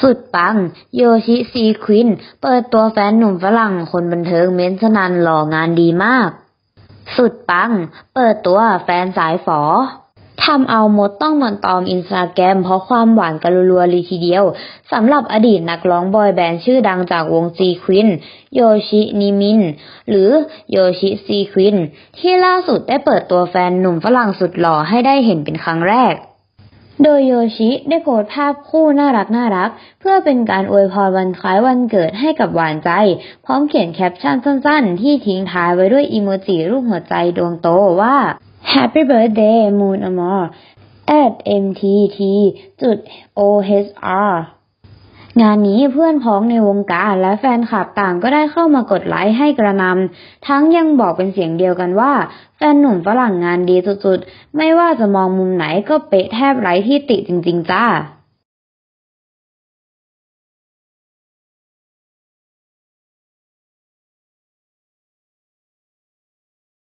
สุดปัง โยชิซีควิน เปิดตัวแฟนหนุ่มฝรั่งคนบันเทิงเม้นสนันหล่องานดีมาก สุดปัง เปิดตัวแฟนสายฝอทำเอามดต้องนอนตอมอินสตาแกรมเพราะความหวานกันรัวๆเลยทีเดียวสำหรับอดีตนักร้องบอยแบนด์ชื่อดังจากวงซีควินโยชินิมิน หรือโยชิซีควิน ที่ล่าสุดได้เปิดตัวแฟนหนุ่มฝรั่งสุดหล่อให้ได้เห็นเป็นครั้งแรก โดยโยชิได้โพสต์ภาพคู่น่ารักน่ารัก เพื่อเป็นการอวยพรวันคล้ายวันเกิดให้กับหวานใจ พร้อมเขียนแคปชั่นสั้นๆ ที่ทิ้งท้ายไว้ด้วยอีโมจิรูปหัวใจดวงโตว่า Happy Birthday Moon Amor at mtt จุด ohr งานนี้เพื่อนพ้องในวงการและแฟนคลับต่างก็ได้เข้ามากดไลค์ให้กระนำทั้งยังบอกเป็นเสียงเดียวกันว่า แฟนหนุ่มฝรั่งงานดีสุดๆ ไม่ว่าจะมองมุมไหนก็เป๊ะแทบไร้ที่ติจริงๆจ้า